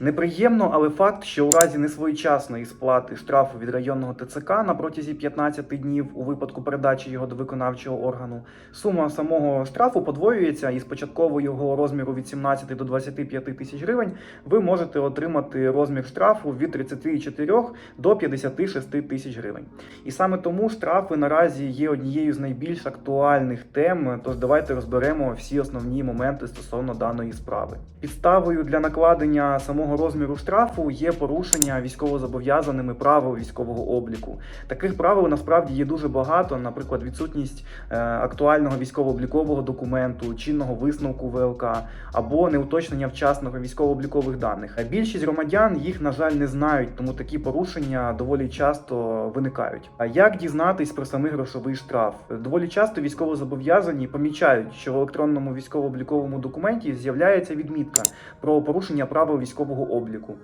Неприємно, але факт, що у разі несвоєчасної сплати штрафу від районного ТЦК на протязі 15 днів у випадку передачі його до виконавчого органу, сума самого штрафу подвоюється і з початкового його розміру від 17 до 25 тисяч гривень ви можете отримати розмір штрафу від 34 до 56 тисяч гривень. І саме тому штрафи наразі є однією з найбільш актуальних тем. Тож давайте розберемо всі основні моменти стосовно даної справи. Підставою для накладення самого розміру штрафу є порушення військовозобов'язаними правил військового обліку. Таких правил насправді є дуже багато, наприклад, відсутність е, актуального військово-облікового документу, чинного висновку ВЛК або неуточнення вчасного військово-облікових даних. Більшість громадян їх, на жаль, не знають, тому такі порушення доволі часто виникають. А як дізнатись про самий грошовий штраф? Доволі часто військовозобов'язані помічають, що в електронному військово-обліковому документі з'являється відмітка про порушення правил військового обліку.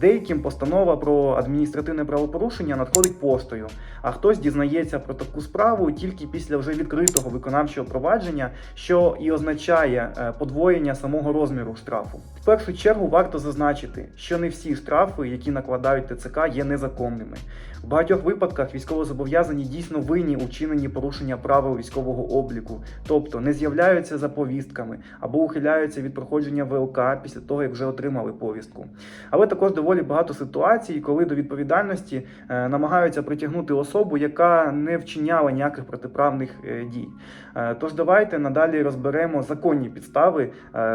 Деяким постанова про адміністративне правопорушення надходить поштою, а хтось дізнається про таку справу тільки після вже відкритого виконавчого провадження, що і означає е, подвоєння самого розміру штрафу. В першу чергу варто зазначити, що не всі штрафи, які накладають ТЦК, є незаконними. В багатьох випадках військовозобов'язані дійсно винні у вчиненні порушення правил військового обліку, тобто не з'являються за повістками або ухиляються від проходження ВЛК після того, як вже отримали повістку. Але також доволі багато ситуацій, коли до відповідальності е, намагаються притягнути особу, яка не вчиняла ніяких протиправних е, дій. Е, Тож давайте надалі розберемо законні підстави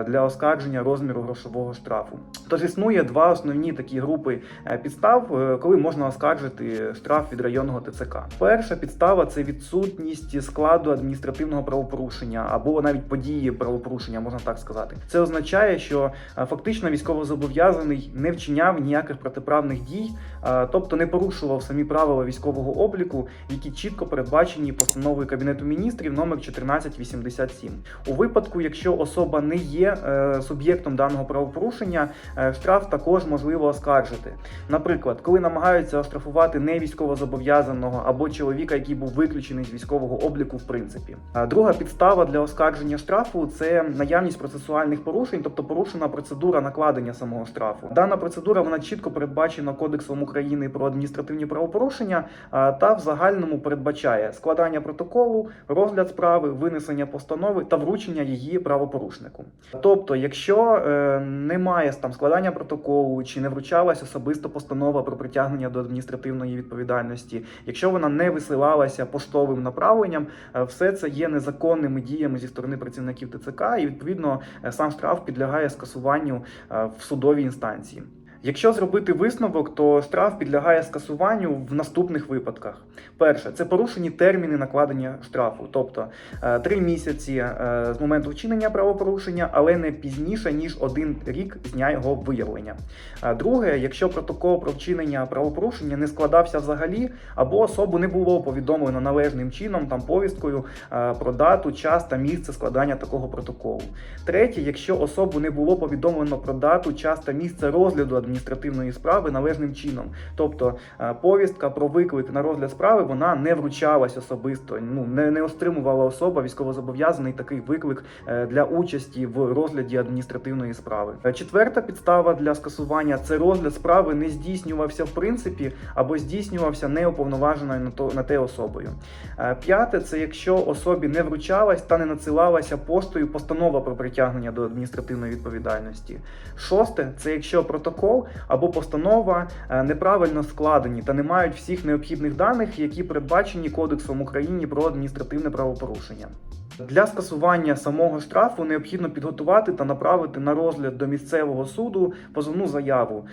для оскарження розміру грошового штрафу. Тож існує два основні такі групи підстав, коли можна оскаржити штраф від районного ТЦК. Перша підстава це відсутність складу адміністративного правопорушення або навіть події правопорушення, можна так сказати. Це означає, що фактично військовозобов'язаний не вчиняв ніяких протиправних дій, тобто не порушував самі правила військового обліку, які чітко передбачені постановою Кабінету міністрів номер 1487. У випадку, якщо особа не є е, суб'єктом даного правопорушення, е, штраф також можливо оскаржити. Наприклад, коли намагаються оштрафувати не військовозобов'язаного або чоловіка, який був виключений з військового обліку, в принципі. Друга підстава для оскарження штрафу це наявність процесуальних порушень, тобто порушена процедура накладення самого штрафу. Дана процедура вона чітко передбачена Кодексом України про адміністративні правопорушення та в загальному передбачає складання протоколу, розгляд справи, винесення постанови та вручення її правопорушнику. Тобто, якщо е, немає там складання протоколу чи не вручалась особисто постанова про притягнення до адміністративної відповідальності, якщо вона не висилалася поштовим направленням, е, все це є незаконними діями зі сторони працівників ТЦК, і відповідно е, сам штраф підлягає скасуванню е, в судовій інстанції. Якщо зробити висновок, то штраф підлягає скасуванню в наступних випадках. Перше, це порушені терміни накладення штрафу, тобто е, три місяці е, з моменту вчинення правопорушення, але не пізніше ніж один рік з дня його виявлення. Е, Друге, якщо протокол про вчинення правопорушення не складався взагалі, або особу не було повідомлено належним чином, там повісткою е, про дату, час та місце складання такого протоколу. Третє, якщо особу не було повідомлено про дату, час та місце розгляду адміністративної справи належним чином, тобто е, повістка про виклик на розгляд справи вона не вручалась особисто. Ну не, не отримувала особа військовозобов'язаний такий виклик е, для участі в розгляді адміністративної справи. Е, Четверта підстава для скасування це розгляд справи не здійснювався в принципі або здійснювався неуповноваженою на то на те особою. П'яте це якщо особі не вручалась та не надсилалася поштою постанова про притягнення до адміністративної відповідальності. Шосте це якщо протокол або постанова е, неправильно складені та не мають всіх необхідних даних, які передбачені Кодексом України про адміністративне правопорушення. Для скасування самого штрафу необхідно підготувати та направити на розгляд до місцевого суду позовну заяву,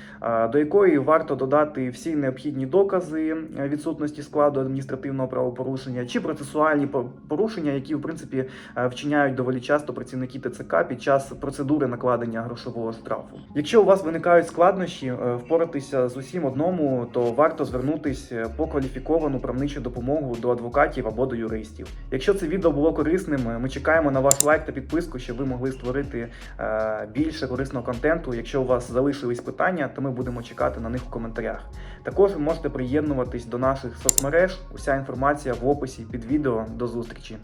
до якої варто додати всі необхідні докази е, відсутності складу адміністративного правопорушення чи процесуальні порушення, які в принципі е, вчиняють доволі часто працівники ТЦК під час процедури накладення грошового штрафу. Якщо у вас виникають складнощі е, впоратися з усім одному, то варто звернутися по кваліфіковану правничу допомогу до адвокатів або до юристів. Якщо це відео було корисним, е, ми чекаємо на ваш лайк та підписку, щоб ви могли створити е, більше корисного контенту. Якщо у вас залишились питання, то ми будемо чекати на них у коментарях. Також ви можете приєднуватись до наших соцмереж. Уся інформація в описі під відео. До зустрічі.